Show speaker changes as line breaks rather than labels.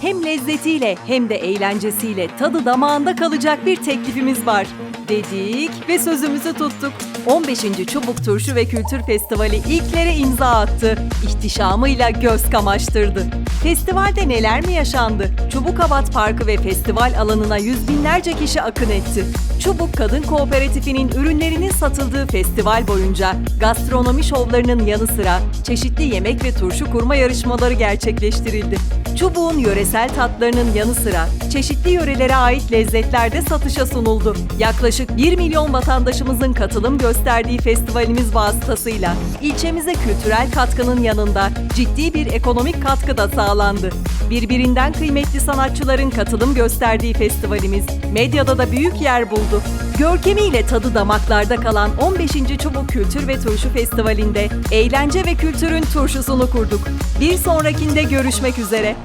Hem lezzetiyle hem de eğlencesiyle tadı damağında kalacak bir teklifimiz var. Dedik ve sözümüzü tuttuk. 15. Çubuk Turşu ve Kültür Festivali ilklere imza attı. İhtişamıyla göz kamaştırdı. Festivalde neler mi yaşandı? Çubukhavat Parkı ve festival alanına yüz binlerce kişi akın etti. Çubuk Kadın Kooperatifinin ürünlerinin satıldığı festival boyunca gastronomi şovlarının yanı sıra çeşitli yemek ve turşu kurma yarışmaları gerçekleştirildi. Çubuğun yöresel tatlarının yanı sıra çeşitli yörelere ait lezzetler de satışa sunuldu. Yaklaşık 1 milyon vatandaşımızın katılım gösterdiği festivalimiz vasıtasıyla ilçemize kültürel katkının yanında ciddi bir ekonomik katkı da sağlandı. Birbirinden kıymetli sanatçıların katılım gösterdiği festivalimiz medyada da büyük yer buldu. Görkemiyle tadı damaklarda kalan 15. Çubuk Kültür ve Turşu Festivali'nde eğlence ve kültürün turşusunu kurduk. Bir sonrakinde görüşmek üzere.